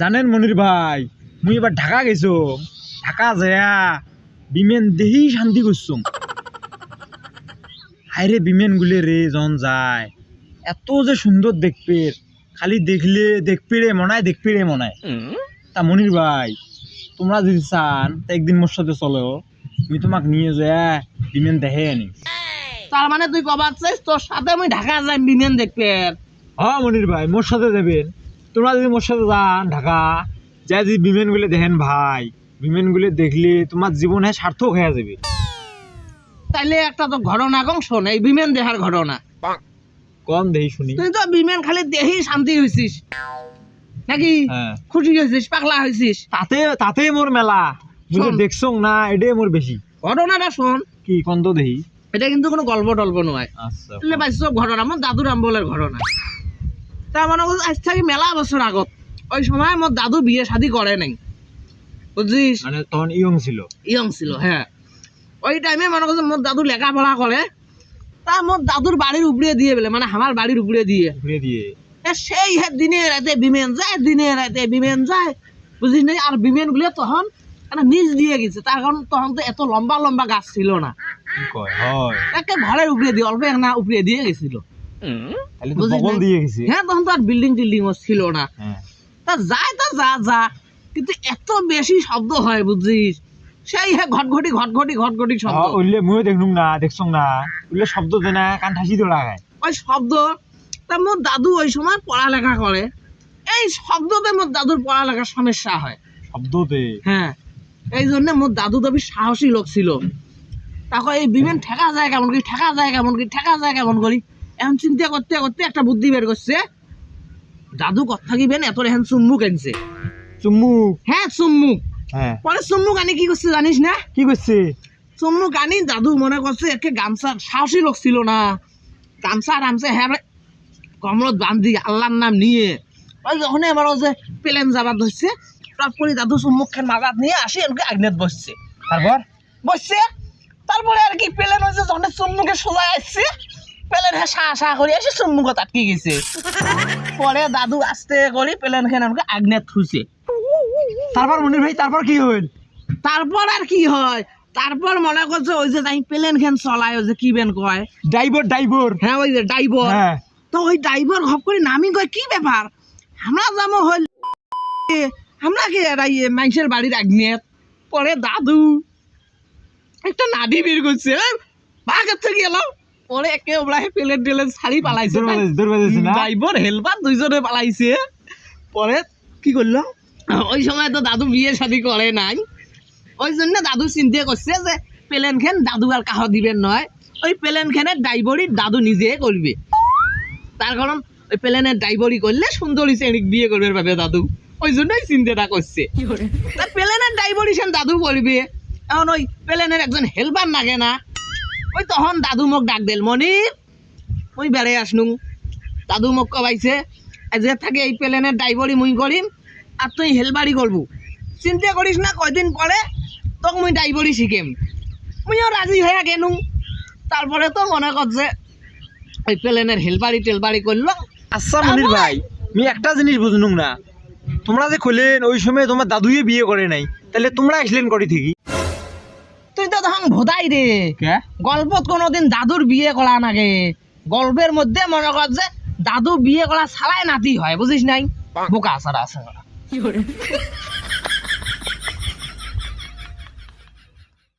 জানেন মনির ভাই মুই এবার ঢাকা গেছো। ঢাকা যায়া বিমেন দেহি শান্তি করছুম। হায়রে বিমেন গুলে রে জন যায়। এত যে সুন্দর দেখবে খালি দেখলে দেখবি রে মনায় দেখবি রে মনায়। তা মনির ভাই তোমরা যদি চান তা একদিন মোর সাথে চলো। আমি তোমাক নিয়ে যা বিমেন দেখে আনি তার মানে তুই কবার চাইছ তোর সাথে আমি ঢাকা যাই বিমেন দেখবে হ্যাঁ মনির ভাই মোর সাথে যাবেন। তোমরা যদি মোর সাথে যান ঢাকা যা যদি বিমেনগুলো দেখেন ভাই বিমেনগুলো দেখলে তোমার জীবনে সার্থক হয়ে যাবে। তাইলে একটা তো ঘটনা কম শোন এই বিমেন দেখার ঘটনা। কম দেখি শুনি। তুই তো বিমেন খালি দেহি শান্তি হয়েছিস নাকি? হ্যাঁ। খুশি হয়েছিস পাগলা হয়েছিস তাতে তাতেই মোর মেলা। শোন। দেখছ না এটাই মোর বেশি। ঘটনাটা শোন। কি কন্ত দেহি এটা কিন্তু কোনো গল্প টল্প নয়। আচ্ছা পাইছ সব ঘটনা আমার দাদুর আমবলের ঘটনা। তার মানে হচ্ছে আজ থেকে মেলা বছর আগত ওই সময় মোর দাদু বিয়ে শাদি করে নাই বুঝছিস মানে তখন ইয়ং ছিল। ইয়ং ছিল হ্যাঁ ওই টাইমে মনে করছে মোর দাদু লেখাপড়া করে তা মোর দাদুর বাড়ির উপরে দিয়ে বলে মানে আমার বাড়ির উপরে দিয়ে। ঘুরে দিয়ে। সেই হে দিনে রাতে বিমেন যায় দিনে রাতে বিমেন যায় বুঝিস নাই আর বিমেনগুলো তখন মানে নিচ দিয়ে গেছে তার কারণ তখন তো এত লম্বা লম্বা গাছ ছিল না। ঘরের উপরে দিয়ে অল্প এক না উপরে দিয়ে গেছিল। তাহলে তো বগল দিয়ে গেছে। হ্যাঁ তখন তো আর বিল্ডিং টিল্ডিং ছিল না। হ্যাঁ। তা যায় তা যা যা কিন্তু এত বেশি শব্দ হয় বুঝছিস? সেই হ্যাঁ ঘটঘটি ঘটঘটি ঘটঘটি শব্দ। ওইলে মুই না দেখছ না। ওইলে শব্দ দে না কান ঠাসি ওই শব্দ তা মোর দাদু ওই সময় পড়ালেখা করে এই শব্দতে মোর দাদুর পড়ালেখার সমস্যা হয়। শব্দতে? হ্যাঁ। এই জন্য মোর দাদু তো সাহসী লোক ছিল। তারপর এই বিমান ঠেকা যায় কেমন করি ঠেকা যায় কেমন করি ঠেকা যায় কেমন করি এখন চিন্তা করতে করতে একটা বুদ্ধি বের করছে। দাদু কথা থাকিবেন এত এখন চুম্মুক আনছে চুম্মুক হ্যাঁ চুম্মুক হ্যাঁ। পরে চুম্মুক আনি কি করছে জানিস না? কি করছে? চুম্মুক আনি দাদু মনে করছে একে গামছা সাহসী লোক ছিল না। গামছা টামছা হ্যাঁ কমলত বান্ধি আল্লাহর নাম নিয়ে। ওই যখন এবার যে প্লেন যাবার ধরছে তারপরে দাদু চুম্মুক খান মাজাত নিয়ে আসি এনকে আগ্নেত বসছে। তারপর? বসছে। তারপরে আর কি প্লেন হয়েছে যখন চুম্মুকে সোজা আসছে প্লেন হ্যাঁ সাহা সাহা করে এসে চুম্মুকত আটকে গেছে। পরে দাদু আস্তে করে প্লেন খান আমাকে থুছে তারপর মনির ভাই তারপর কি হইল তারপর আর কি হয়? তারপর মনে করছে ওই যে তাই প্লেন খান চলায় ওই যে কি বেন কয়? ড্রাইভার ড্রাইভার হ্যাঁ ওই যে ড্রাইভার হ্যাঁ। তো ওই ড্রাইভার হপ করে নামি কয় কি ব্যাপার আমরা যাব হইল আমরা কি মানুষের বাড়ির আগ্নেত। পরে দাদু। একটা নাডি বের করছে বাঘের থেকে এলাম পরে একে ওরা প্লেন টেলেন ছাড়ি পালাইছে ড্রাইভার হেল্পার দুইজনে পালাইছে। পরে কি করল ওই সময় তো দাদু বিয়ে শাদি করে নাই। ওই জন্য দাদু চিন্তা করছে যে প্লেন খেন দাদু আর কাহ দিবেন নয় ওই প্লেন খেনের ড্রাইভারই দাদু নিজে করবে তার কারণ ওই প্লেনের ড্রাইভারই করলে সুন্দরী শ্রেণীক বিয়ে করবে ভাবে দাদু। ওই জন্যই চিন্তাটা করছে প্লেনের ড্রাইভারই সেন দাদু করবে এখন ওই প্লেনের একজন হেল্পার লাগে না। ওই তখন দাদু মোক ডাক দিল মনির মুই বেড়ে আসনুং। দাদু মোক কবাইছে যে থাকে এই প্লেনের ড্রাইভারই মুই করিম আর তুই হেলবারি করব চিন্তা করিস না, কয়দিন পরে তোক মুই ড্রাইভারই শিখিম মুইও রাজি হয়ে গেলুম তারপরে তো মনে করছে ওই প্লেনের হেলবারি টেলবারি করল আচ্ছা মনির ভাই আমি একটা জিনিস বুঝনুম না। তোমরা যে কইলেন, ওই সময় তোমার দাদুয়ে বিয়ে করে নাই, তাহলে তোমরা আসলেন করি থেকে। তুই তো তখন ভোদাই রে। গল্পত কোনোদিন দাদুর বিয়ে করা নাগে। গল্পের মধ্যে মনে কর যে দাদু বিয়ে করা ছাড়াই নাতি হয় বুঝিস নাই? বোকা ছাড়া আছে।